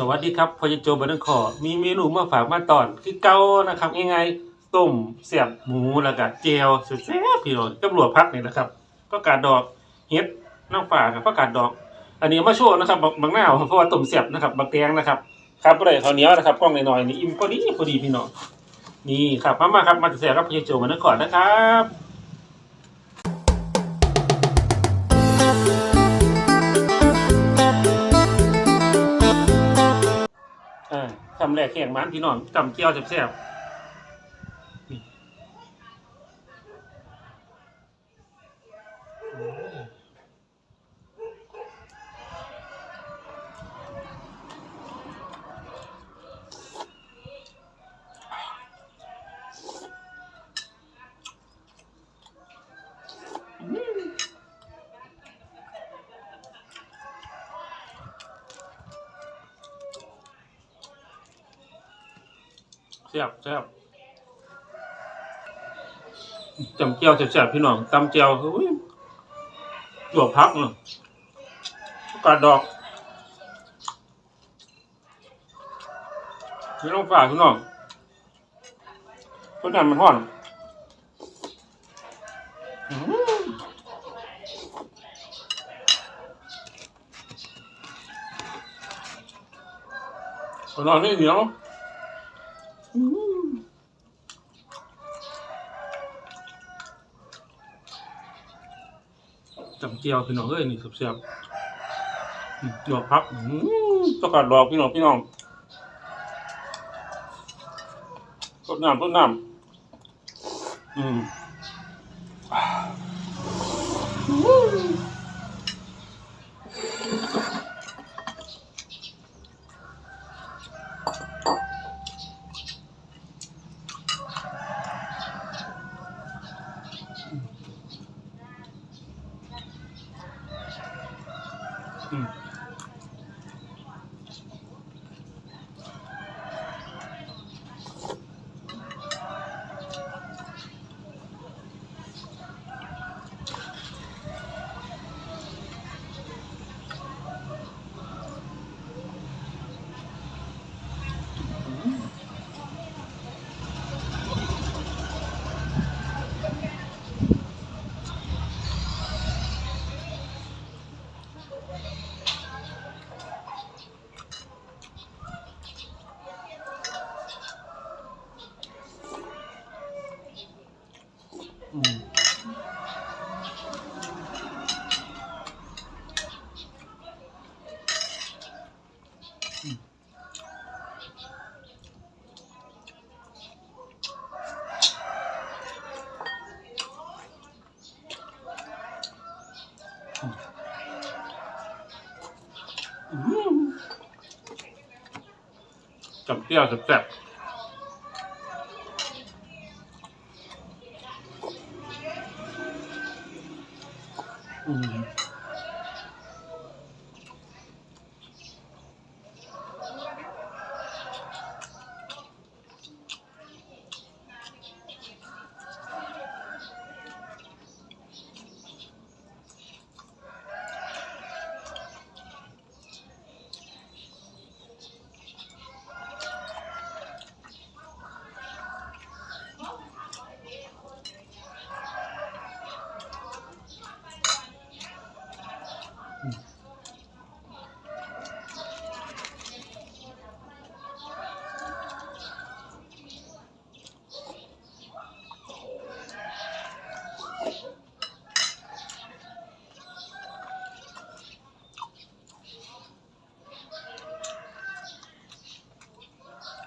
สวัสดีครับพอจโจบันทึกขอมีเมนูมาฝากมาตอนคือเกานะครับง่ายๆต้มเสียบหมูแล้วก็เจียวสุดแซ่บพี่น้องกับหลวพักนี่นะครับก็กาดดอกเฮ็ดน้ำฝาครับก็กาดดอก อันนี้มาโชว์นะครับบางหน้าเพราะว่าต้มเสียบนะครับบักแตงนะครับครับก็ได้ข้าวเหนียวนะครับกล้องหน่อยๆนี่อิ่มพอดีพอดีพี่น้องนี่ครับมามาครับมาแซ่บครับพอจโจบันทึกขอนะครับ อ่าทำแรกแข่งมันพี่น้องจำเจียวแซ่บๆ ซ่บแซ่บจำเจียวแซ่บๆพี่น้องจำเจียวอุ้ยหลวกพักเนาะกาดดอกพี่น้องฝากพี่น้องต้นนั้นมันห่อนอื้อหือต้นนั้นนี่เหนียวอื้อหือ จำเจียวพี่น้องเอ้ยนี่เสียบๆอืมหลวกพักอื้อหือต้องกาดดอกพี่น้องพี่น้องต้นน้ำต้นน้ำอืม อื จับเปรี้ยวแซ่บ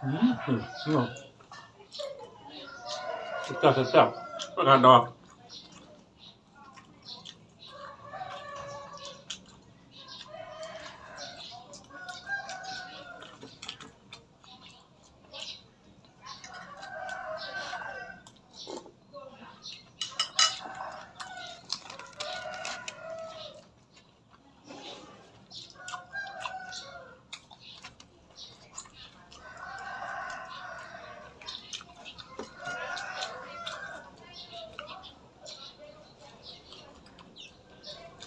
อืมอืมอืมจับจับจับประกาศดอก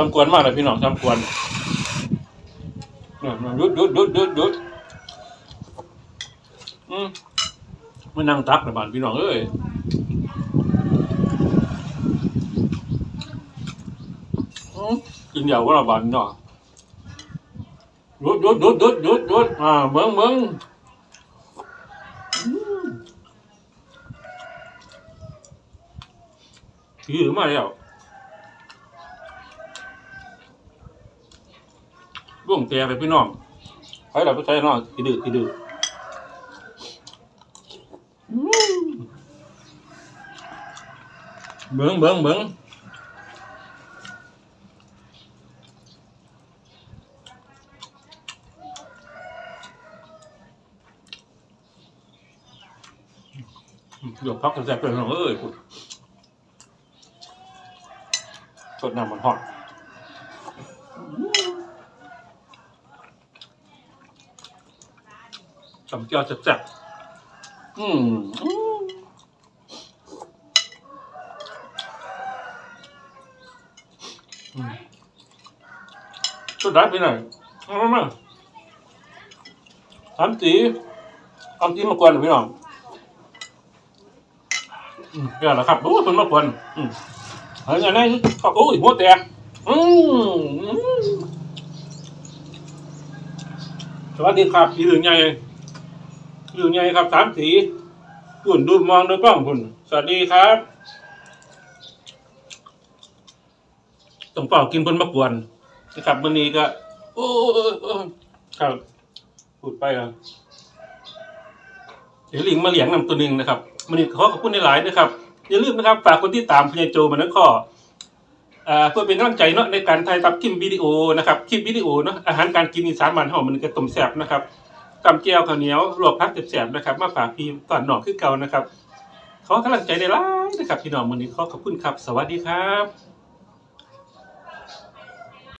อมกวนมากเลยพี่น้องจอมกวนเนี่ยหยุดหยุดหยุดหยุดหยุดอืมมานั่งตักในบ้านพี่น้องเอ้ยอืมกินเดียวก็ละบานเนาะหยุดหยุดหยุดหยุดหยุดหยุดอ่าเบิ้งเบิ้งอืมถือมาแล้ว ร่วง แกไปพี่น้องไปเราไปใช้น้องกี่ดื้อกี่ดื้อเบิ้งเบิ้งเบิ้งเดี๋ยวพักกันแซ่บเลยน้องเอ้ยคุณสดน้ำมันหอด สำเจียวแซ่บๆอืมอืมอืมสุดท้ายไปไหนเอามามาทำจีทำจีมากวนเหรอพี่น้องอืมเดี๋ยวละครับโอ้ยมันมากวนอืมเฮ้ยอันนี้ก็โอ้ยหัวแตกอืมอืมสวัสดีครับพี่ถึงไง อยู่ไงครับสามสีคุณดูมองดูกล้องคุณสวัสดีครับต้องเป่ากินคนมากวนนะครับวันนี้ก็ โอ้โอ้โอ้ครับพูดไปครับเดี๋ยวลิงมาเหลียงนำตัวหนึ่งนะครับวันนี้ขอขอบคุณในหลายๆนะครับอย่าลืมนะครับฝากคนที่ตามพญาโจมานั้นข้ออ่าเพื่อเป็นกำลังใจเนาะในการถ่ายทำคลิปวิดีโอนะครับคลิปวิดีโอเนาะอาหารการกินอีสานมันหอมมันก็ต้มแซ่บนะครับ ตำเจียวข้าวเหนียวลวกพักแสบๆนะครับ มาฝากพี่ตอนหนอกขึ้นเก่านะครับ ขอกำลังใจในร้ายนะครับ พี่น้องวันนี้ขอขอบคุณครับ สวัสดีครับ